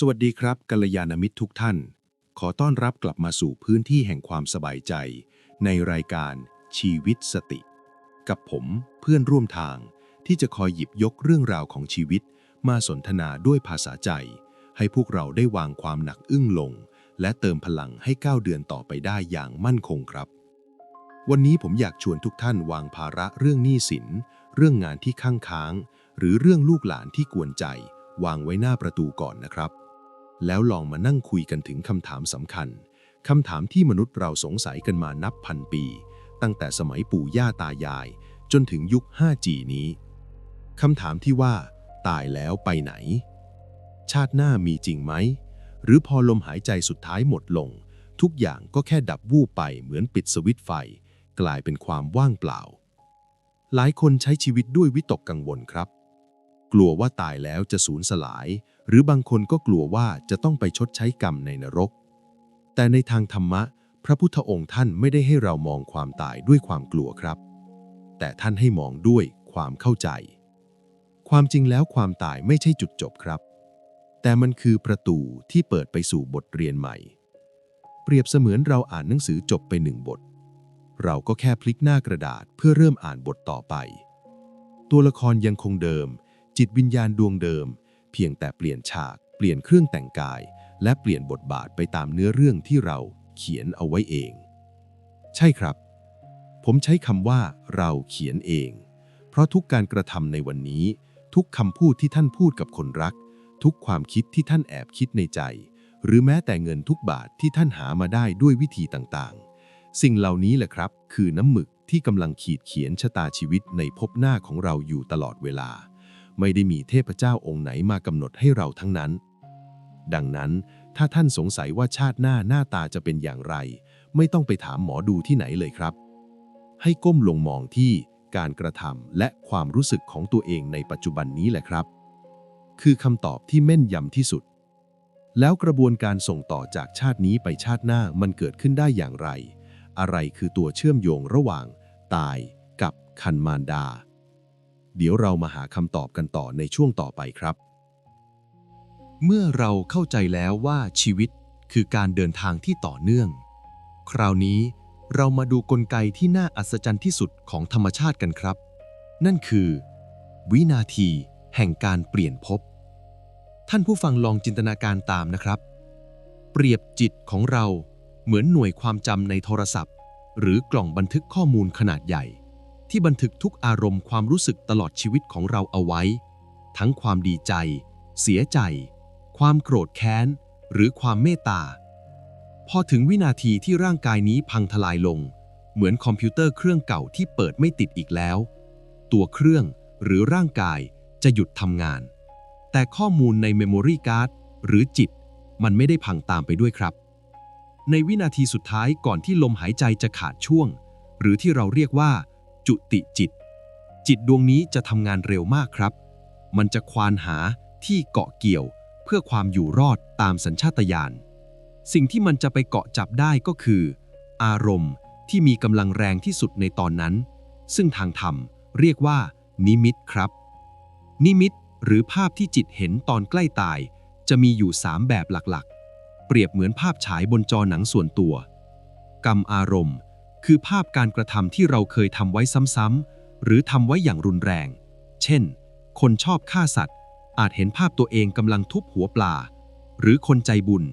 สวัสดีครับกัลยาณมิตรทุกท่าน ขอต้อนรับกลับมาสู่พื้นที่แห่งความสบายใจ ในรายการชีวิตสติ กับผมเพื่อนร่วมทางที่จะคอยหยิบยกเรื่องราวของชีวิต มาสนทนาด้วยภาษาใจ ให้พวกเราได้วางความหนักอึ้งลง และเติมพลังให้ก้าวเดือนต่อไปได้อย่างมั่นคงครับ วันนี้ผมอยากชวนทุกท่านวางภาระเรื่องหนี้สิน เรื่องงานที่ข้างค้าง หรือเรื่องลูกหลานที่กวนใจ วางไว้หน้าประตูก่อนนะครับ แล้วลองมานั่งคุยกันถึงคำถามสำคัญ คำถามที่มนุษย์เราสงสัยกันมานับพันปี ตั้งแต่สมัยปู่ย่าตายาย จนถึงยุค 5G นี้ คำถามที่ว่า ตายแล้วไปไหน ชาติหน้ามีจริงไหม หรือพอลมหายใจสุดท้ายหมดลง ทุกอย่างก็แค่ดับวูบไปเหมือนปิดสวิตไฟ กลายเป็นความว่างเปล่า หลายคนใช้ชีวิตด้วยวิตกกังวลครับ กลัวว่าตายแล้วจะสูญสลาย หรือบางคนก็กลัวว่าจะต้องไปชดใช้กรรมในนรก แต่ในทางธรรมะ พระพุทธองค์ท่านไม่ได้ให้เรามองความตายด้วยความกลัวครับ แต่ท่านให้มองด้วยความเข้าใจ ความจริงแล้วความตายไม่ใช่จุดจบครับ แต่มันคือประตูที่เปิดไปสู่บทเรียนใหม่ เปรียบเสมือนเราอ่านหนังสือจบไปหนึ่งบท เราก็แค่พลิกหน้ากระดาษเพื่อเริ่มอ่านบทต่อไป ตัวละครยังคงเดิม จิตวิญญาณดวงเดิม พียงแต่เปลี่ยนฉาก เปลี่ยนเครื่องแต่งกาย และเปลี่ยนบทบาทไปตามเนื้อเรื่องที่เราเขียนเอาไว้เอง ใช่ครับ ผมใช้คำว่าเราเขียนเอง เพราะทุกการกระทำในวันนี้ ทุกคำพูดที่ท่านพูดกับคนรัก ทุกความคิดที่ท่านแอบคิดในใจ หรือแม้แต่เงินทุกบาทที่ท่านหามาได้ด้วยวิธีต่างๆ สิ่งเหล่านี้แหละครับ คือน้ำหมึกที่กำลังขีดเขียนชะตาชีวิตในภพหน้าของเราอยู่ตลอดเวลา ไม่ได้มีเทพเจ้าองค์ไหนมากำหนดให้เราทั้งนั้น ดังนั้นถ้าท่านสงสัยว่าชาติหน้าหน้าตาจะเป็นอย่างไร ไม่ต้องไปถามหมอดูที่ไหนเลยครับ ให้ก้มลงมองที่การกระทำและความรู้สึกของตัวเองในปัจจุบันนี้แหละครับ คือคำตอบที่แม่นยำที่สุด แล้วกระบวนการส่งต่อจากชาตินี้ไปชาติหน้ามันเกิดขึ้นได้อย่างไร อะไรคือตัวเชื่อมโยงระหว่าง ตายกับคันมารดา เดี๋ยวเรามาหาคำตอบกันต่อในช่วงต่อไปครับ เมื่อเราเข้าใจแล้วว่าชีวิตคือการเดินทางที่ต่อเนื่อง คราวนี้เรามาดูกลไกที่น่าอัศจรรย์ที่สุดของธรรมชาติกันครับ นั่นคือ วินาทีแห่งการเปลี่ยนภพท่านผู้ฟังลองจินตนาการตามนะครับ เปรียบจิตของเราเหมือนหน่วยความจำในโทรศัพท์ หรือกล่องบันทึกข้อมูลขนาดใหญ่ ที่บันทึกทุกอารมณ์ความรู้สึกตลอดชีวิตของเราเอาไว้ ทั้งความดีใจ เสียใจ ความโกรธแค้น หรือความเมตตา พอถึงวินาทีที่ร่างกายนี้พังทลายลง เหมือนคอมพิวเตอร์เครื่องเก่าที่เปิดไม่ติดอีกแล้ว ตัวเครื่องหรือร่างกายจะหยุดทำงาน แต่ข้อมูลในเมมโมรีการ์ดหรือจิต มันไม่ได้พังตามไปด้วยครับ ในวินาทีสุดท้ายก่อนที่ลมหายใจจะขาดช่วง หรือที่เราเรียกว่า จุติจิต จิตดวงนี้จะทำงานเร็วมากครับ มันจะควานหาที่เกาะเกี่ยว เพื่อความอยู่รอดตามสัญชาตญาณ สิ่งที่มันจะไปเกาะจับได้ก็คือ อารมณ์ที่มีกำลังแรงที่สุดในตอนนั้น ซึ่งทางธรรมเรียกว่า นิมิตครับ นิมิตหรือภาพที่จิตเห็นตอนใกล้ตาย จะมีอยู่ 3 แบบหลักๆ เปรียบเหมือนภาพฉายบนจอหนังส่วนตัว กรรมอารมณ์ คือภาพการกระทำที่เราเคยทำไว้ซ้ำๆหรือทำไว้อย่างรุนแรง เช่น คนชอบฆ่าสัตว์ อาจเห็นภาพตัวเองกำลังทุบหัวปลา หรือคนใจบุญ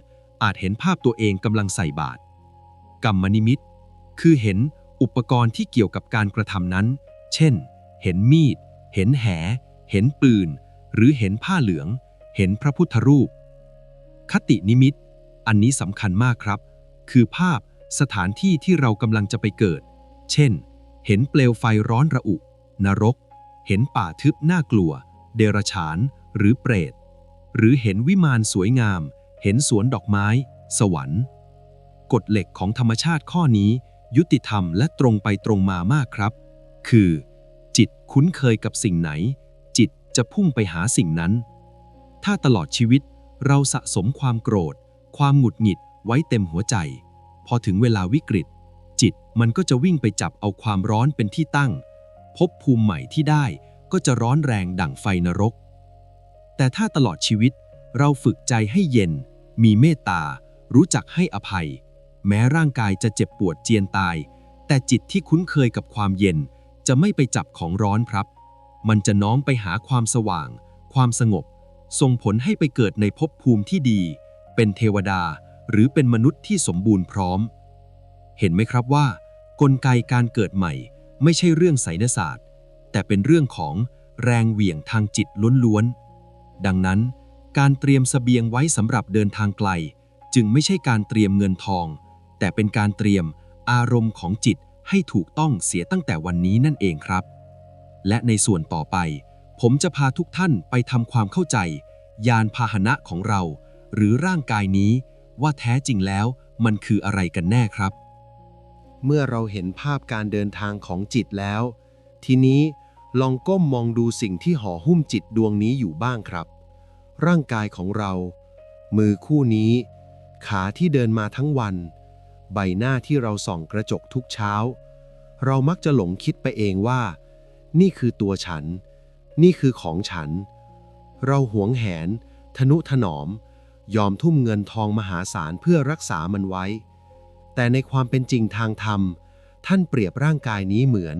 อาจเห็นภาพตัวเองกำลังใส่บาตรกรรมนิมิต คือเห็นอุปกรณ์ที่เกี่ยวกับการกระทำนั้น เช่น เห็นมีด เห็นแห เห็นปืน หรือเห็นผ้าเหลือง เห็นพระพุทธรูป คตินิมิต อันนี้สำคัญมากครับ คือภาพ สถานที่ที่เรากำลังจะไปเกิด เช่น เห็นเปลวไฟร้อนระอุ นรก เห็นป่าทึบน่ากลัว เดรฉาน หรือเปรต หรือเห็นวิมานสวยงาม เห็นสวนดอกไม้ สวรรค์ กฎเหล็กของธรรมชาติข้อนี้ ยุติธรรมและตรงไปตรงมามากครับ คือ จิตคุ้นเคยกับสิ่งไหน จิตจะพุ่งไปหาสิ่งนั้น ถ้าตลอดชีวิตเราสะสมความโกรธ ความหงุดหงิดไว้เต็มหัวใจ พอถึงเวลาวิกฤต จิตมันก็จะวิ่งไปจับเอาความร้อนเป็นที่ตั้ง พบภูมิใหม่ที่ได้ก็จะร้อนแรงดั่งไฟนรก แต่ถ้าตลอดชีวิตเราฝึกใจให้เย็น มีเมตตา รู้จักให้อภัย แม้ร่างกายจะเจ็บปวดเจียนตาย แต่จิตที่คุ้นเคยกับความเย็น จะไม่ไปจับของร้อนครับ มันจะน้อมไปหาความสว่าง ความสงบ ส่งผลให้ไปเกิดในภพภูมิที่ดี เป็นเทวดา หรือเป็นมนุษย์ที่สมบูรณ์พร้อม เห็นไหมครับว่า กลไกการเกิดใหม่ ไม่ใช่เรื่องไสยศาสตร์ แต่เป็นเรื่องของแรงเหวี่ยงทางจิตล้วนๆดังนั้น การเตรียมเสบียงไว้สำหรับเดินทางไกล จึงไม่ใช่การเตรียมเงินทอง แต่เป็นการเตรียมอารมณ์ของจิตให้ถูกต้องเสียตั้งแต่วันนี้นั่นเองครับ และในส่วนต่อไป ผมจะพาทุกท่านไปทำความเข้าใจ ยานพาหนะของเรา หรือร่างกายนี้ ว่าแท้จริงแล้วมันคืออะไรกันแน่ครับ เมื่อเราเห็นภาพการเดินทางของจิตแล้ว ทีนี้ลองก้มมองดูสิ่งที่ห่อหุ้มจิตดวงนี้อยู่บ้างครับ ร่างกายของเรา มือคู่นี้ ขาที่เดินมาทั้งวัน ใบหน้าที่เราส่องกระจกทุกเช้า เรามักจะหลงคิดไปเองว่า นี่คือตัวฉัน นี่คือของฉัน เราหวงแหน ทนุถนอม ยอมทุ่มเงินทองมหาศาลเพื่อรักษามันไว้ แต่ในความเป็นจริงทางธรรม ท่านเปรียบร่างกายนี้เหมือน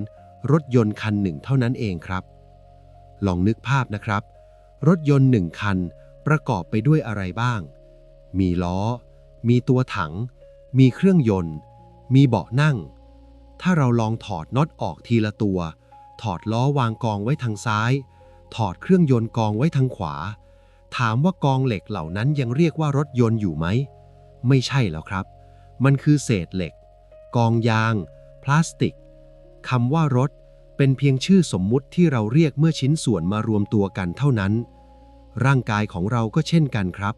รถยนต์คันหนึ่งเท่านั้นเองครับ ลองนึกภาพนะครับ รถยนต์หนึ่งคันประกอบไปด้วยอะไรบ้าง มีล้อ มีตัวถัง มีเครื่องยนต์ มีเบาะนั่ง ถ้าเราลองถอดน็อตออกทีละตัว ถอดล้อวางกองไว้ทางซ้าย ถอดเครื่องยนต์กองไว้ทางขวา ถามว่ากองเหล็กเหล่านั้นยังเรียกว่ารถยนต์อยู่ไหม ไม่ใช่แล้วครับ มันคือเศษเหล็ก กองยาง พลาสติกคำว่ารถเป็นเพียงชื่อสมมุติที่เราเรียกเมื่อชิ้นส่วนมารวมตัวกันเท่านั้น ร่างกายของเราก็เช่นกันครับ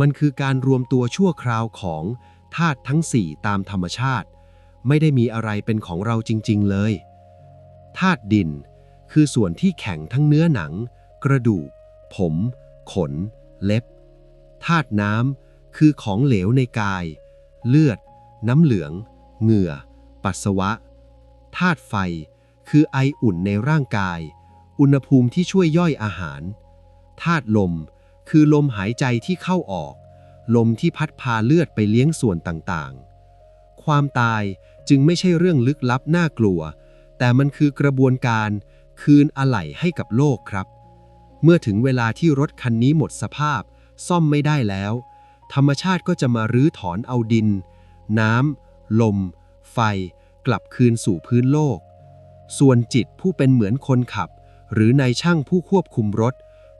มันคือการรวมตัวชั่วคราวของธาตุทั้งสี่ตามธรรมชาติ ไม่ได้มีอะไรเป็นของเราจริง ๆ เลยธาตุดิน คือส่วนที่แข็งทั้งเนื้อหนัง กระดูก ผม ขน เล็บธาตุน้ำคือของเหลวในกาย เลือด น้ำเหลือง เหงื่อ ปัสสาวะธาตุไฟ คือไออุ่นในร่างกาย อุณหภูมิที่ช่วยย่อยอาหารธาตุลม คือลมหายใจที่เข้าออก ลมที่พัดพาเลือดไปเลี้ยงส่วนต่างๆ ความตายจึงไม่ใช่เรื่องลึกลับน่ากลัว แต่มันคือกระบวนการคืนอะไหล่ให้กับโลกครับ เมื่อถึงเวลาที่รถคันนี้หมดสภาพ ซ่อมไม่ได้แล้ว ธรรมชาติก็จะมารื้อถอนเอาดิน น้ำ ลม ไฟ กลับคืนสู่พื้นโลก ส่วนจิตผู้เป็นเหมือนคนขับ หรือนายช่างผู้ควบคุมรถ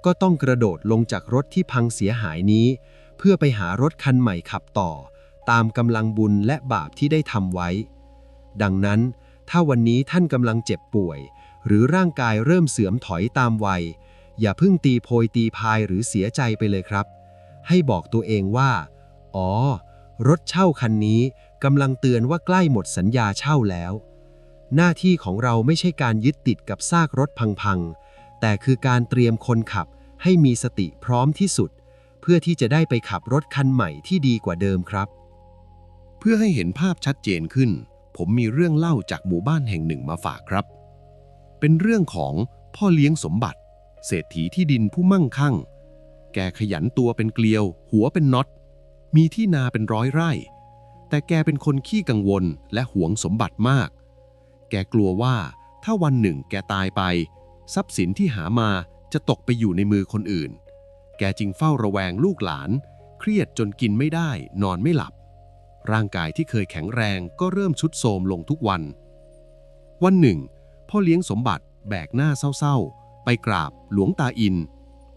ก็ต้องกระโดดลงจากรถที่พังเสียหายนี้ เพื่อไปหารถคันใหม่ขับต่อ ตามกำลังบุญและบาปที่ได้ทำไว้ ดังนั้น ถ้าวันนี้ท่านกำลังเจ็บป่วย หรือร่างกายเริ่มเสื่อมถอยตามวัย อย่าเพิ่งตีโพยตีพายหรือเสียใจไปเลยครับ ให้บอกตัวเองว่า อ๋อ รถเช่าคันนี้กำลังเตือนว่าใกล้หมดสัญญาเช่าแล้ว หน้าที่ของเราไม่ใช่การยึดติดกับซากรถพังๆ แต่คือการเตรียมคนขับให้มีสติพร้อมที่สุด เพื่อที่จะได้ไปขับรถคันใหม่ที่ดีกว่าเดิมครับ เพื่อให้เห็นภาพชัดเจนขึ้น ผมมีเรื่องเล่าจากหมู่บ้านแห่งหนึ่งมาฝากครับ เป็นเรื่องของพ่อเลี้ยงสมบัติ เศรษฐีที่ดินผู้มั่งคั่ง แกขยันตัวเป็นเกลียว หัวเป็นน็อต มีที่นาเป็นร้อยไร่ แต่แกเป็นคนขี้กังวลและหวงสมบัติมาก แกกลัวว่าถ้าวันหนึ่งแกตายไป ทรัพย์สินที่หามาจะตกไปอยู่ในมือคนอื่น แกจึงเฝ้าระแวงลูกหลาน เครียดจนกินไม่ได้ นอนไม่หลับ ร่างกายที่เคยแข็งแรงก็เริ่มชุดโทรมลงทุกวัน วันหนึ่ง พ่อเลี้ยงสมบัติแบกหน้าเศร้าๆ ไปกราบหลวงตาอิน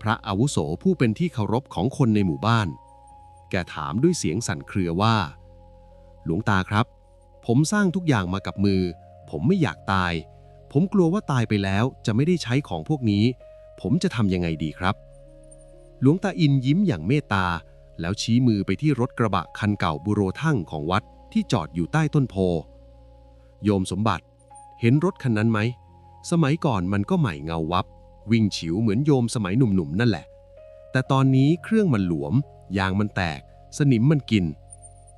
พระอาวุโสผู้เป็นที่เคารพของคนในหมู่บ้าน แกถามด้วยเสียงสั่นเครือว่า หลวงตาครับ ผมสร้างทุกอย่างมากับมือ ผมไม่อยากตาย ผมกลัวว่าตายไปแล้วจะไม่ได้ใช้ของพวกนี้ ผมจะทำยังไงดีครับ หลวงตาอินยิ้มอย่างเมตตา แล้วชี้มือไปที่รถกระบะคันเก่าบุโรทั่งของวัดที่จอดอยู่ใต้ต้นโพ โยมสมบัติ เห็นรถคันนั้นไหม สมัยก่อนมันก็ใหม่เงาวับ วิ่งฉิวเหมือนโยมสมัยหนุ่มๆนั่นแหละ แต่ตอนนี้เครื่องมันหลวม ยางมันแตก สนิมมันกิน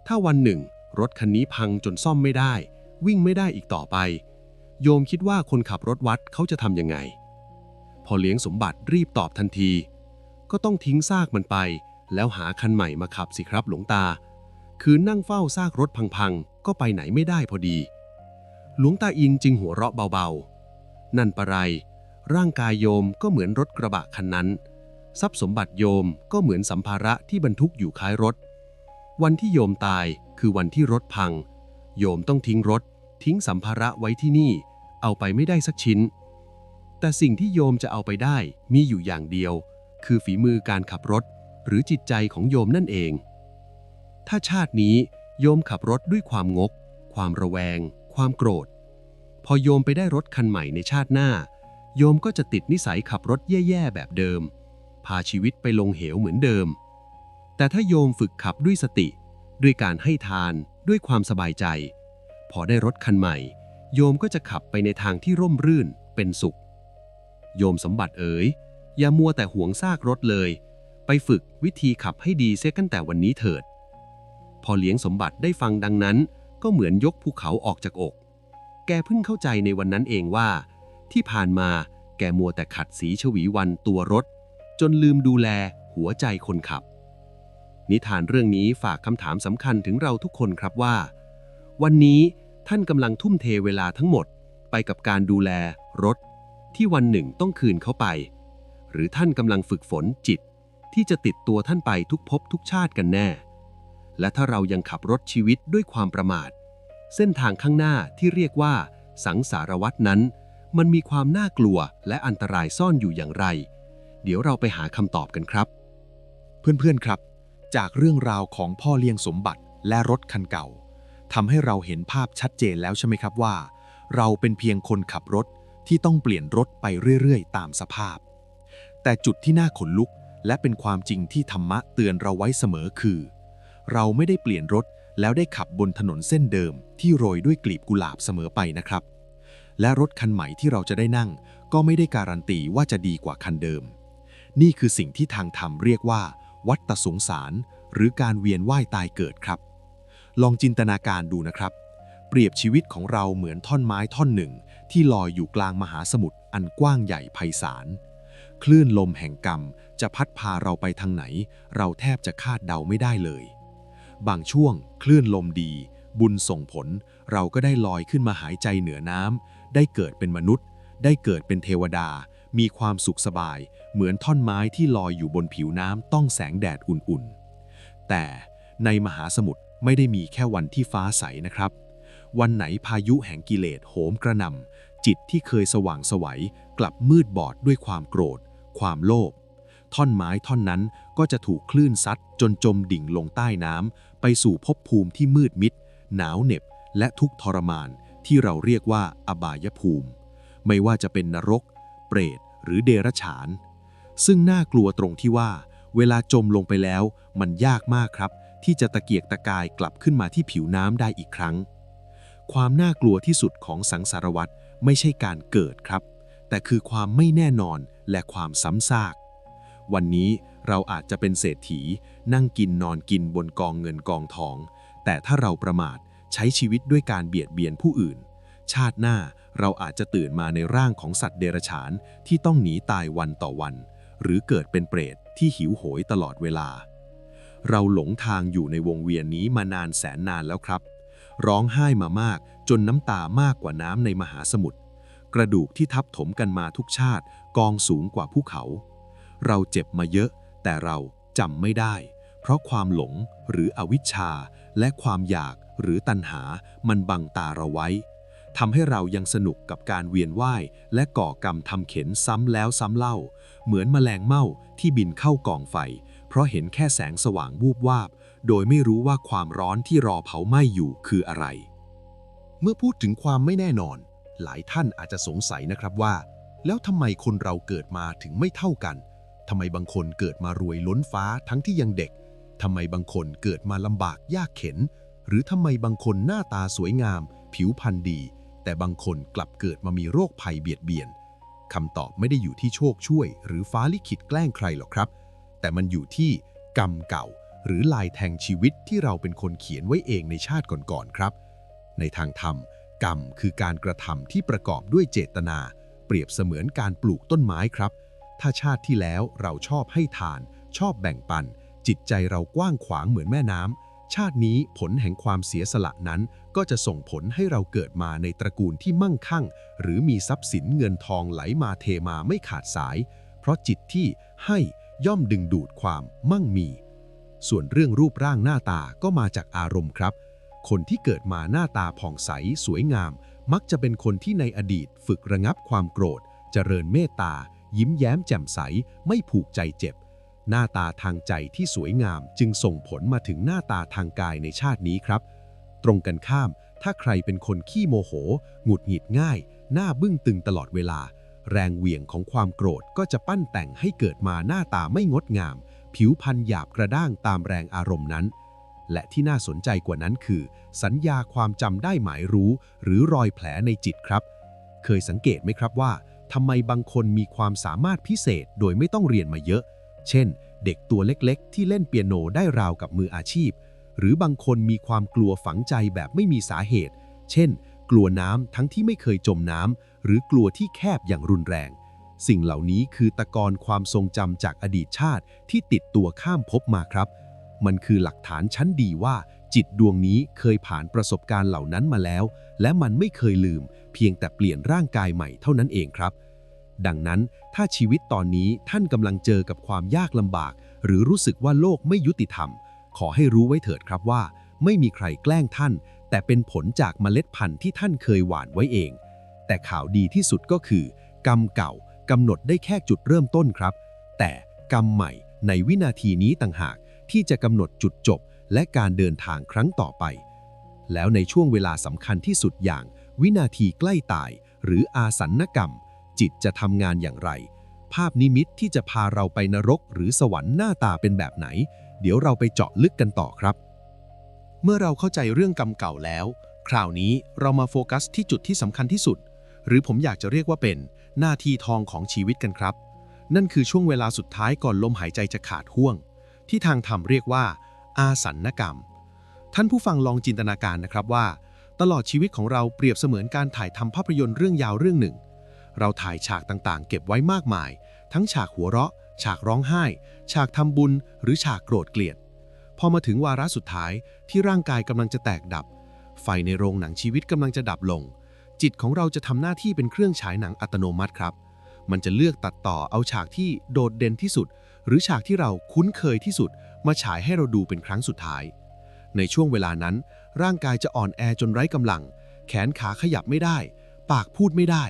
ถ้าวันหนึ่ง รถคันนี้พังจนซ่อมไม่ได้ วิ่งไม่ได้อีกต่อไป โยมคิดว่าคนขับรถวัดเขาจะทำยังไง พอเลี้ยงสมบัติรีบตอบทันที ก็ต้องทิ้งซากมันไป แล้วหาคันใหม่มาขับสิครับหลวงตา คือนั่งเฝ้าซากรถพังๆก็ไปไหนไม่ได้พอดี หลวงตาอินจึงหัวเราะเบาๆ นั่นปะไรร่างกายโยมก็เหมือนรถกระบะคันนั้น ทรัพย์สมบัติโยมก็เหมือนสัมภาระที่บรรทุกอยู่ท้ายรถ วันที่โยมตายคือวันที่รถพัง โยมต้องทิ้งรถ ทิ้งสัมภาระไว้ที่นี่ เอาไปไม่ได้สักชิ้น แต่สิ่งที่โยมจะเอาไปได้มีอยู่อย่างเดียว คือฝีมือการขับรถ หรือจิตใจของโยมนั่นเอง ถ้าชาตินี้โยมขับรถด้วยความงก ความระแวง ความโกรธ พอโยมไปได้รถคันใหม่ในชาติหน้า โยมก็จะติดนิสัยขับรถแย่ๆแบบเดิม พาชีวิตไปลงเหวเหมือนเดิม แต่ถ้าโยมฝึกขับด้วยสติ ด้วยการให้ทาน ด้วยความสบายใจ พอได้รถคันใหม่ โยมก็จะขับไปในทางที่ร่มรื่น เป็นสุข โยมสมบัติเอ๋ย อย่ามัวแต่หวงซากรถเลย ไปฝึกวิธีขับให้ดีเสียกันแต่วันนี้เถิด พอเลี้ยงสมบัติได้ฟังดังนั้น ก็เหมือนยกภูเขาออกจากอก แกเพิ่งเข้าใจในวันนั้นเองว่า ที่ผ่านมาแกมัวแต่ขัดสีชวีวันตัวรถ จนลืมดูแลหัวใจคนขับ นิทานเรื่องนี้ฝากคำถามสำคัญถึงเราทุกคนครับว่า วันนี้ท่านกำลังทุ่มเทเวลาทั้งหมดไปกับการดูแลรถ ที่วันหนึ่งต้องคืนเขาไป หรือท่านกำลังฝึกฝนจิต ที่จะติดตัวท่านไปทุกภพทุกชาติกันแน่ และถ้าเรายังขับรถชีวิตด้วยความประมาท เส้นทางข้างหน้าที่เรียกว่า สังสารวัตนั้น มันมีความน่ากลัวและอันตรายซ่อนอยู่อย่างไร เดี๋ยวเราไปหาคำตอบกันครับ เพื่อนๆครับ จากเรื่องราวของพ่อเลี้ยงสมบัติและรถคันเก่าทำให้เราเห็นภาพชัดเจนแล้วใช่ไหมครับว่า เราเป็นเพียงคนขับรถที่ต้องเปลี่ยนรถไปเรื่อยๆ ตามสภาพ แต่จุดที่น่าขนลุกและเป็นความจริงที่ธรรมะเตือนเราไว้เสมอคือ เราไม่ได้เปลี่ยนรถ แล้วได้ขับบนถนนเส้นเดิมที่โรยด้วยกลีบกุหลาบเสมอไปนะครับ และรถคันใหม่ที่เราจะได้นั่ง ก็ไม่ได้การันตีว่าจะดีกว่าคันเดิม นี่คือสิ่งที่ทางธรรมเรียกว่า วัฏฏสงสาร หรือการเวียนว่ายตายเกิดครับ ลองจินตนาการดูนะครับ เปรียบชีวิตของเราเหมือนท่อนไม้ท่อนหนึ่ง ที่ลอยอยู่กลางมหาสมุทรอันกว้างใหญ่ไพศาลคลื่นลมแห่งกรรมจะพัดพาเราไปทางไหน เราแทบจะคาดเดาไม่ได้เลย บางช่วงคลื่นลมดี บุญส่งผล เราก็ได้ลอยขึ้นมาหายใจเหนือน้ำได้เกิดเป็นมนุษย์ ได้เกิดเป็นเทวดา มีความสุขสบาย เหมือนท่อนไม้ที่ลอยอยู่บนผิวน้ำต้องแสงแดดอุ่นๆ แต่ในมหาสมุทรไม่ได้มีแค่วันที่ฟ้าใสนะครับ วันไหนพายุแห่งกิเลสโหมกระหน่ำจิตที่เคยสว่างสวัยกลับมืดบอดด้วยความโกรธ ความโลภ ท่อนไม้ท่อนนั้นก็จะถูกคลื่นซัดจนจมดิ่งลงใต้น้ำไปสู่ภพภูมิที่มืดมิด หนาวเหน็บ และทุกทรมานที่เราเรียกว่าอบายภูมิ ไม่ว่าจะเป็นนรก เปรต หรือเดรัจฉาน ซึ่งน่ากลัวตรงที่ว่า เวลาจมลงไปแล้ว มันยากมากครับ ที่จะตะเกียกตะกายกลับขึ้นมาที่ผิวน้ำได้อีกครั้ง ความน่ากลัวที่สุดของสังสารวัตรไม่ใช่การเกิดครับ แต่คือความไม่แน่นอนและความซ้ำซาก วันนี้เราอาจจะเป็นเศรษฐี นั่งกินนอนกินบนกองเงินกองทอง แต่ถ้าเราประมาทใช้ชีวิตด้วยการเบียดเบียนผู้อื่น ชาติหน้าเราอาจจะตื่นมาในร่างของสัตว์เดรัจฉานที่ต้องหนีตายวันต่อวัน หรือเกิดเป็นเปรตที่หิวโหยตลอดเวลา เราหลงทางอยู่ในวงเวียนนี้มานานแสนนานแล้วครับ ร้องไห้มามากจนน้ำตามากกว่าน้ำในมหาสมุทรกระดูกที่ทับถมกันมาทุกชาติกองสูงกว่าภูเขา เราเจ็บมาเยอะ แต่เราจำไม่ได้ เพราะความหลงหรืออวิชชา และความอยากหรือตัณหามันบังตาเราไว้ทำให้เรายังสนุกกับการเวียนว่าย และก่อกรรมทำเข็นซ้ำแล้วซ้ำเล่า เหมือนแมลงเม่าที่บินเข้ากองไฟ เพราะเห็นแค่แสงสว่างวูบวาบ โดยไม่รู้ว่าความร้อนที่รอเผาไหม้อยู่คืออะไร เมื่อพูดถึงความไม่แน่นอน หลายท่านอาจจะสงสัยนะครับว่า แล้วทำไมคนเราเกิดมาถึงไม่เท่ากัน ทำไมบางคนเกิดมารวยล้นฟ้าทั้งที่ยังเด็ก ทำไมบางคนเกิดมาลำบากยากเข็น หรือทำไมบางคนหน้าตาสวยงาม ผิวพรรณดี แต่บางคนกลับเกิดมามีโรคภัยเบียดเบียนคำตอบไม่ได้อยู่ที่โชคช่วย หรือฟ้าลิขิตแกล้งใครหรอกครับ แต่มันอยู่ที่กรรมเก่า หรือลายแทงชีวิตที่เราเป็นคนเขียนไว้เองในชาติก่อนๆครับ ในทางธรรม กรรมคือการกระทำที่ประกอบด้วยเจตนา เปรียบเสมือนการปลูกต้นไม้ครับ ถ้าชาติที่แล้วเราชอบให้ทาน ชอบแบ่งปัน จิตใจเรากว้างขวางเหมือนแม่น้ำ ชาตินี้ผลแห่งความเสียสละนั้น ก็จะส่งผลให้เราเกิดมาในตระกูลที่มั่งคั่ง หรือมีทรัพย์สินเงินทองไหลมาเทมาไม่ขาดสาย เพราะจิตที่ให้ย่อมดึงดูดความมั่งมี ส่วนเรื่องรูปร่างหน้าตาก็มาจากอารมณ์ครับ คนที่เกิดมาหน้าตาผ่องใสสวยงาม มักจะเป็นคนที่ในอดีตฝึกระงับความโกรธ เจริญเมตตา ยิ้มแย้มแจ่มใส ไม่ผูกใจเจ็บ หน้าตาทางใจที่สวยงามจึงส่งผลมาถึงหน้าตาทางกายในชาตินี้ครับ ตรงกันข้าม ถ้าใครเป็นคนขี้โมโห หงุดหงิดง่าย หน้าบึ้งตึงตลอดเวลา แรงเหวี่ยงของความโกรธก็จะปั้นแต่งให้เกิดมาหน้าตาไม่งดงาม ผิวพรรณหยาบกระด้างตามแรงอารมณ์นั้นและที่น่าสนใจกว่านั้นคือ สัญญาความจำได้หมายรู้ หรือรอยแผลในจิตครับ เคยสังเกตไหมครับว่า ทำไมบางคนมีความสามารถพิเศษโดยไม่ต้องเรียนมาเยอะ เช่น เด็กตัวเล็กๆ ที่เล่นเปียโนได้ราวกับมืออาชีพ หรือบางคนมีความกลัวฝังใจแบบไม่มีสาเหตุ เช่น กลัวน้ำทั้งที่ไม่เคยจมน้ำหรือกลัวที่แคบอย่างรุนแรง สิ่งเหล่านี้คือตะกอนความทรงจำจากอดีตชาติที่ติดตัวข้ามภพมาครับ มันคือหลักฐานชั้นดีว่า จิตดวงนี้เคยผ่านประสบการณ์เหล่านั้นมาแล้ว และมันไม่เคยลืม เพียงแต่เปลี่ยนร่างกายใหม่เท่านั้นเองครับ ดังนั้นถ้าชีวิตตอนนี้ท่านกำลังเจอกับความยากลำบาก หรือรู้สึกว่าโลกไม่ยุติธรรม ขอให้รู้ไว้เถิดครับว่า ไม่มีใครแกล้งท่าน แต่เป็นผลจากเมล็ดพันธุ์ที่ท่านเคยหว่านไว้เอง แต่ข่าวดีที่สุดก็คือ กรรมเก่ากำหนดได้แค่จุดเริ่มต้นครับ แต่กรรมใหม่ในวินาทีนี้ต่างหากที่จะกำหนดจุดจบ และการเดินทางครั้งต่อไป แล้วในช่วงเวลาสำคัญที่สุดอย่าง วินาทีใกล้ตาย หรืออาสันกรรม จิตจะทำงานอย่างไร ภาพนิมิตที่จะพาเราไปนรกหรือสวรรค์หน้าตาเป็นแบบไหน เดี๋ยวเราไปเจาะลึกกันต่อครับ เมื่อเราเข้าใจเรื่องกรรมเก่าแล้ว คราวนี้เรามาโฟกัสที่จุดที่สำคัญที่สุด หรือผมอยากจะเรียกว่าเป็น หน้าที่ทองของชีวิตกันครับ นั่นคือช่วงเวลาสุดท้ายก่อนลมหายใจจะขาดห่วง ที่ทางธรรมเรียกว่า อาสันนกรรม ท่านผู้ฟังลองจินตนาการนะครับว่า ตลอดชีวิตของเราเปรียบเสมือนการถ่ายทำภาพยนตร์เรื่องยาวเรื่องหนึ่ง เราถ่ายฉากต่างๆ เก็บไว้มากมาย ทั้งฉากหัวเราะ ฉากร้องไห้ ฉากทำบุญ หรือฉากโกรธเกลียด พอมาถึงวาระสุดท้ายที่ร่างกายกำลังจะแตกดับ ไฟในโรงหนังชีวิตกำลังจะดับลง จิตของเราจะทำหน้าที่เป็นเครื่องฉายหนังอัตโนมัติครับมันจะเลือกตัดต่อเอาฉากที่โดดเด่นที่สุด หรือฉากที่เราคุ้นเคยที่สุด มาฉายให้เราดูเป็นครั้งสุดท้าย ในช่วงเวลานั้น ร่างกายจะอ่อนแอจนไร้กำลัง แขนขาขยับไม่ได้ ปากพูดไม่ได้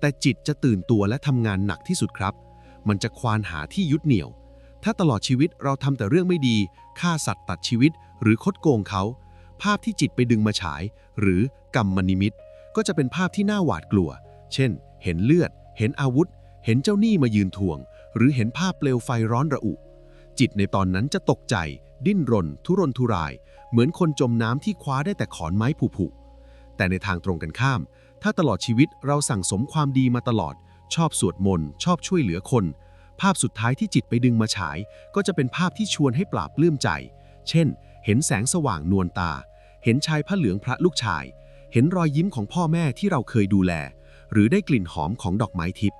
แต่จิตจะตื่นตัวและทำงานหนักที่สุดครับ มันจะควานหาที่ยึดเหนี่ยว ถ้าตลอดชีวิตเราทำแต่เรื่องไม่ดีฆ่าสัตว์ตัดชีวิต หรือคดโกงเขา ภาพที่จิตไปดึงมาฉาย หรือกรรมนิมิต ก็จะเป็นภาพที่น่าหวาดกลัว เช่น เห็นเลือด เห็นอาวุธ เห็นเจ้าหนี้มายืนทวง หรือเห็นภาพเปลวไฟร้อนระอุ จิตในตอนนั้นจะตกใจ ดิ้นรน ทุรนทุราย เหมือนคนจมน้ำที่คว้าได้แต่ขอนไม้ผุๆแต่ในทางตรงกันข้าม ถ้าตลอดชีวิตเราสั่งสมความดีมาตลอด ชอบสวดมนต์ชอบช่วยเหลือคน ภาพสุดท้ายที่จิตไปดึงมาฉาย ก็จะเป็นภาพที่ชวนให้ปราบปลื้มใจ เช่น เห็นแสงสว่างนวลตา เห็นชายผ้าเหลืองพระลูกชาย เห็นรอยยิ้มของพ่อแม่ที่เราเคยดูแล หรือได้กลิ่นหอมของดอกไม้ทิพย์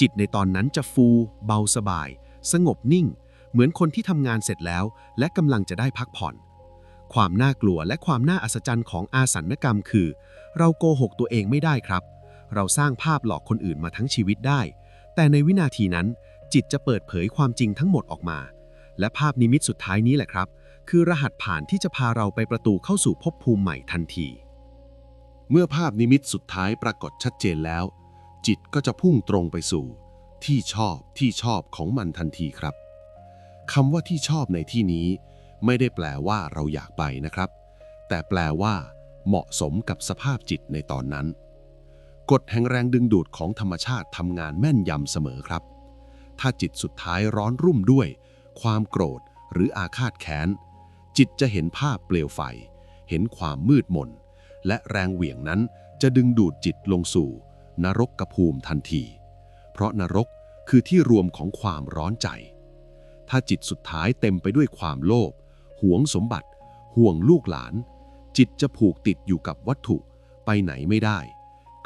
จิตในตอนนั้นจะฟู เบาสบาย สงบนิ่ง เหมือนคนที่ทำงานเสร็จแล้ว และกำลังจะได้พักผ่อน ความน่ากลัวและความน่าอัศจรรย์ของอาสันกรรมคือ เราโกหกตัวเองไม่ได้ครับ เราสร้างภาพหลอกคนอื่นมาทั้งชีวิตได้ แต่ในวินาทีนั้น จิตจะเปิดเผยความจริงทั้งหมดออกมา และภาพนิมิตสุดท้ายนี้แหละครับ คือรหัสผ่านที่จะพาเราไปประตูเข้าสู่ภพภูมิใหม่ทันที เมื่อภาพนิมิตสุดท้ายปรากฏชัดเจนแล้ว จิตก็จะพุ่งตรงไปสู่ ที่ชอบที่ชอบของมันทันทีครับ คำว่าที่ชอบในที่นี้ ไม่ได้แปลว่าเราอยากไปนะครับ แต่แปลว่า เหมาะสมกับสภาพจิตในตอนนั้น กฎแห่งแรงดึงดูดของธรรมชาติทำงานแม่นยำเสมอครับ ถ้าจิตสุดท้ายร้อนรุ่มด้วย ความโกรธหรืออาฆาตแค้น จิตจะเห็นภาพเปลวไฟ เห็นความมืดมน และแรงเหวี่ยงนั้นจะดึงดูดจิตลงสู่ นรกกระภูมิทันที เพราะนรกคือที่รวมของความร้อนใจ ถ้าจิตสุดท้ายเต็มไปด้วยความโลภหวงสมบัติ ห่วงลูกหลาน จิตจะผูกติดอยู่กับวัตถุ ไปไหนไม่ได้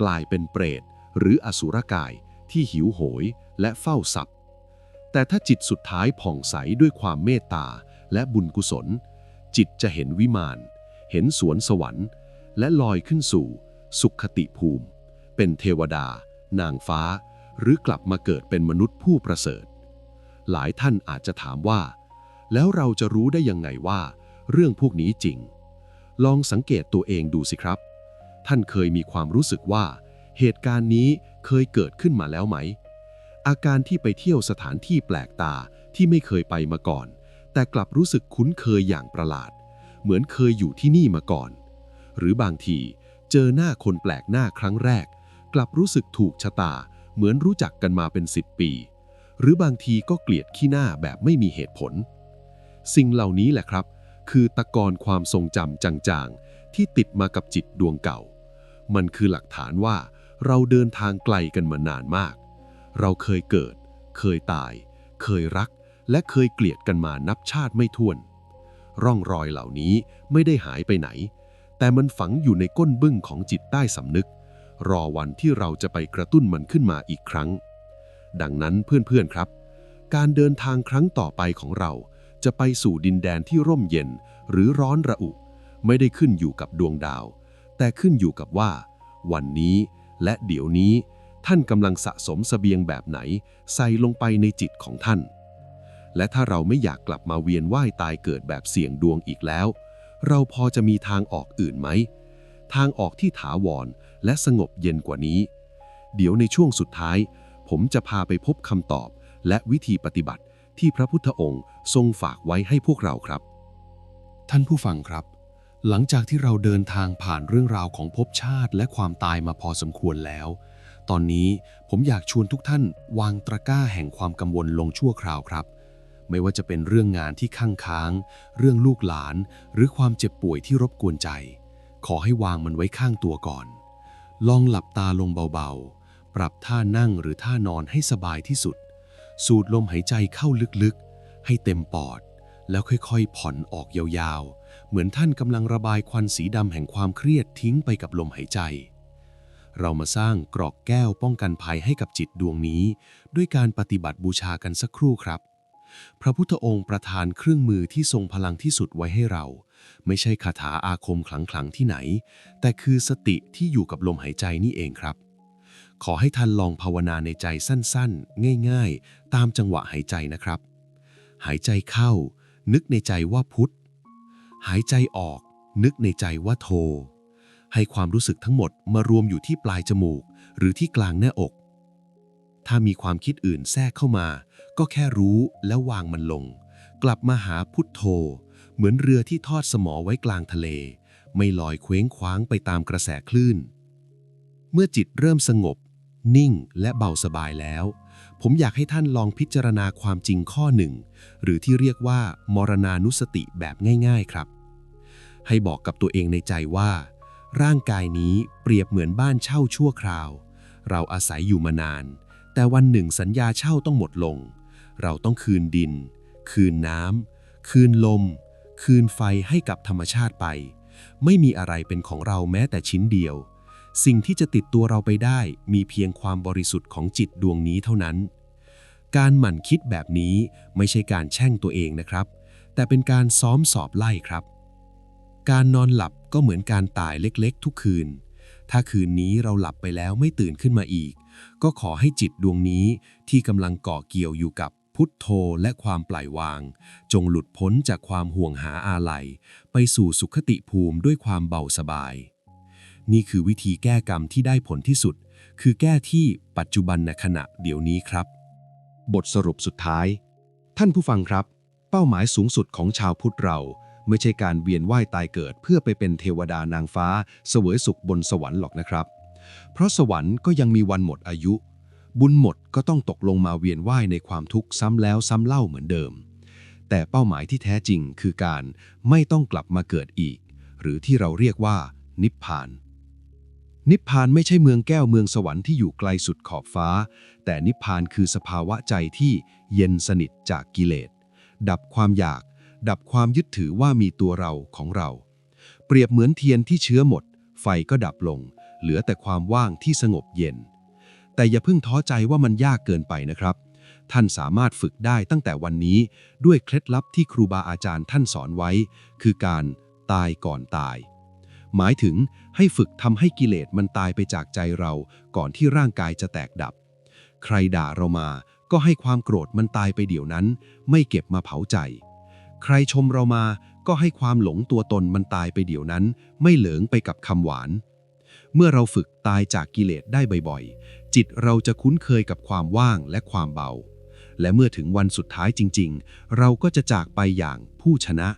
กลายเป็นเปรต หรืออสุรกายที่หิวโหยและเฝ้าสับแต่ถ้าจิตสุดท้ายผ่องใสด้วยความเมตตาและบุญกุศล จิตจะเห็นวิมาน เห็นสวนสวรรค์ และลอยขึ้นสู่ สุขติภูมิ เป็นเทวดา นางฟ้า หรือกลับมาเกิดเป็นมนุษย์ผู้ประเสริฐ หลายท่านอาจจะถามว่า แล้วเราจะรู้ได้ยังไงว่า เรื่องพวกนี้จริง ลองสังเกตตัวเองดูสิครับ ท่านเคยมีความรู้สึกว่า เหตุการณ์นี้เคยเกิดขึ้นมาแล้วไหม อาการที่ไปเที่ยวสถานที่แปลกตาที่ไม่เคยไปมาก่อน แต่กลับรู้สึกคุ้นเคยอย่างประหลาด เหมือนเคยอยู่ที่นี่มาก่อน หรือบางทีเจอหน้าคนแปลกหน้าครั้งแรก กลับรู้สึกถูกชะตา เหมือนรู้จักกันมาเป็นสิบปี หรือบางทีก็เกลียดขี้หน้าแบบไม่มีเหตุผล สิ่งเหล่านี้แหละครับ คือตะกอนความทรงจำจางๆ ที่ติดมากับจิตดวงเก่า มันคือหลักฐานว่า เราเดินทางไกลกันมานานมาก เราเคยเกิด เคยตาย เคยรัก และเคยเกลียดกันมานับชาติไม่ถ้วน ร่องรอยเหล่านี้ไม่ได้หายไปไหน แต่มันฝังอยู่ในก้นบึ้งของจิตใต้สำนึก รอวันที่เราจะไปกระตุ้นมันขึ้นมาอีกครั้ง ดังนั้นเพื่อนๆครับ การเดินทางครั้งต่อไปของเรา จะไปสู่ดินแดนที่ร่มเย็นหรือร้อนระอุ ไม่ได้ขึ้นอยู่กับดวงดาว แต่ขึ้นอยู่กับว่า วันนี้และเดี๋ยวนี้ ท่านกำลังสะสมเสบียงแบบไหน ใส่ลงไปในจิตของท่าน และถ้าเราไม่อยากกลับมาเวียนว่ายตายเกิดแบบเสี่ยงดวงอีกแล้ว เราพอจะมีทางออกอื่นไหมทางออกที่ถาวรและสงบเย็นกว่านี้ เดี๋ยวในช่วงสุดท้าย ผมจะพาไปพบคำตอบ และวิธีปฏิบัติที่พระพุทธองค์ทรงฝากไว้ให้พวกเราครับ ท่านผู้ฟังครับ หลังจากที่เราเดินทางผ่านเรื่องราวของภพชาติและความตายมาพอสมควรแล้ว ตอนนี้ผมอยากชวนทุกท่านวางตะกร้าแห่งความกังวลลงชั่วคราวครับ ไม่ว่าจะเป็นเรื่องงานที่ข้างค้าง เรื่องลูกหลาน หรือความเจ็บป่วยที่รบกวนใจ ขอให้วางมันไว้ข้างตัวก่อน ลองหลับตาลงเบาๆ ปรับท่านั่งหรือท่านอนให้สบายที่สุด สูดลมหายใจเข้าลึกๆ ให้เต็มปอด แล้วค่อยๆ ผ่อนออกยาวๆ เหมือนท่านกำลังระบายควันสีดำแห่งความเครียดทิ้งไปกับลมหายใจ เรามาสร้างกรอกแก้วป้องกันภัยให้กับจิตดวงนี้ ด้วยการปฏิบัติบูชากันสักครู่ครับ พระพุทธองค์ประทานเครื่องมือที่ทรงพลังที่สุดไว้ให้เรา ไม่ใช่คาถาอาคมขลังๆที่ไหน แต่คือสติที่อยู่กับลมหายใจนี่เองครับ ขอให้ท่านลองภาวนาในใจสั้นๆ ง่ายๆ ตามจังหวะหายใจนะครับ หายใจเข้า นึกในใจว่าพุทธหายใจออก นึกในใจว่าโท ให้ความรู้สึกทั้งหมดมารวมอยู่ที่ปลายจมูก หรือที่กลางหน้าอก ถ้ามีความคิดอื่นแทรกเข้ามา ก็แค่รู้แล้ววางมันลง กลับมาหาพุทโธ เหมือนเรือที่ทอดสมอไว้กลางทะเล ไม่ลอยเคว้งคว้างไปตามกระแสคลื่น เมื่อจิตเริ่มสงบ นิ่งและเบาสบายแล้ว ผมอยากให้ท่านลองพิจารณาความจริงข้อหนึ่ง หรือที่เรียกว่า มรณานุสติแบบง่าย ๆครับ ให้บอกกับตัวเองในใจว่า ร่างกายนี้เปรียบเหมือนบ้านเช่าชั่วคราว เราอาศัยอยู่มานาน แต่วันหนึ่งสัญญาเช่าต้องหมดลง เราต้องคืนดิน คืนน้ำคืนลม คืนไฟให้กับธรรมชาติไป ไม่มีอะไรเป็นของเราแม้แต่ชิ้นเดียว สิ่งที่จะติดตัวเราไปได้มีเพียงความบริสุทธิ์ของจิตดวงนี้เท่านั้น การหมั่นคิดแบบนี้ไม่ใช่การแช่งตัวเองนะครับ แต่เป็นการซ้อมสอบไล่ครับ การนอนหลับก็เหมือนการตายเล็กๆ ทุกคืน ถ้าคืนนี้เราหลับไปแล้วไม่ตื่นขึ้นมาอีก ก็ขอให้จิตดวงนี้ที่กำลังเกาะเกี่ยวอยู่กับพุทโธและความปล่อยวาง จงหลุดพ้นจากความห่วงหาอาลัย ไปสู่สุขติภูมิด้วยความเบาสบาย นี่คือวิธีแก้กรรมที่ได้ผลที่สุด คือแก้ที่ปัจจุบันในขณะเดี๋ยวนี้ครับ บทสรุปสุดท้าย ท่านผู้ฟังครับ เป้าหมายสูงสุดของชาวพุทธเรา ไม่ใช่การเวียนว่ายตายเกิด เพื่อไปเป็นเทวดานางฟ้า เสวยสุขบนสวรรค์หรอกนะครับ เพราะสวรรค์ก็ยังมีวันหมดอายุ บุญหมดก็ต้องตกลงมาเวียนว่ายในความทุกข์ซ้ำแล้วซ้ำเล่าเหมือนเดิม แต่เป้าหมายที่แท้จริงคือการไม่ต้องกลับมาเกิดอีก หรือที่เราเรียกว่านิพพาน นิพพานไม่ใช่เมืองแก้วเมืองสวรรค์ที่อยู่ไกลสุดขอบฟ้า แต่นิพพานคือสภาวะใจที่เย็นสนิทจากกิเลส ดับความอยาก ดับความยึดถือว่ามีตัวเราของเรา เปรียบเหมือนเทียนที่เชื้อหมด ไฟก็ดับลง เหลือแต่ความว่างที่สงบเย็น แต่อย่าเพิ่งท้อใจว่ามันยากเกินไปนะครับ ท่านสามารถฝึกได้ตั้งแต่วันนี้ด้วยเคล็ดลับที่ครูบาอาจารย์ท่านสอนไว้ คือการตายก่อนตาย หมายถึงให้ฝึกทำให้กิเลสมันตายไปจากใจเราก่อนที่ร่างกายจะแตกดับ ใครด่าเรามาก็ให้ความโกรธมันตายไปเดี๋ยวนั้น ไม่เก็บมาเผาใจ ใครชมเรามาก็ให้ความหลงตัวตนมันตายไปเดี๋ยวนั้น ไม่เหลิงไปกับคำหวาน เมื่อเราฝึกตายจากกิเลสได้บ่อยๆ จิตเราจะคุ้นเคยกับความว่างและความเบา และเมื่อถึงวันสุดท้ายจริง ๆ เราก็จะจากไปอย่างผู้ชนะ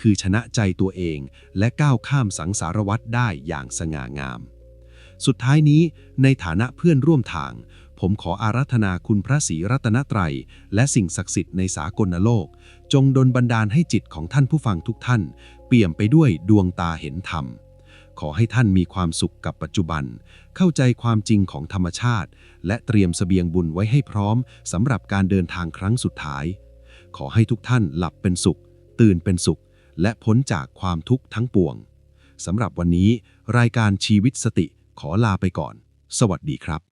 คือชนะใจตัวเองและก้าวข้ามสังสารวัฏได้อย่างสง่างาม สุดท้ายนี้ในฐานะเพื่อนร่วมทาง ผมขออารัธนาคุณพระศรีรัตนตรัย และสิ่งศักดิ์สิทธิ์ในสากลโลก จงดลบันดาลให้จิตของท่านผู้ฟังทุกท่าน เปี่ยมไปด้วยดวงตาเห็นธรรมขอให้ท่านมีความสุขกับปัจจุบัน เข้าใจความจริงของธรรมชาติ และเตรียมเสบียงบุญไว้ให้พร้อมสำหรับการเดินทางครั้งสุดท้าย ขอให้ทุกท่านหลับเป็นสุข ตื่นเป็นสุข และพ้นจากความทุกข์ทั้งปวงสำหรับวันนี้ รายการชีวิตสติขอลาไปก่อน สวัสดีครับ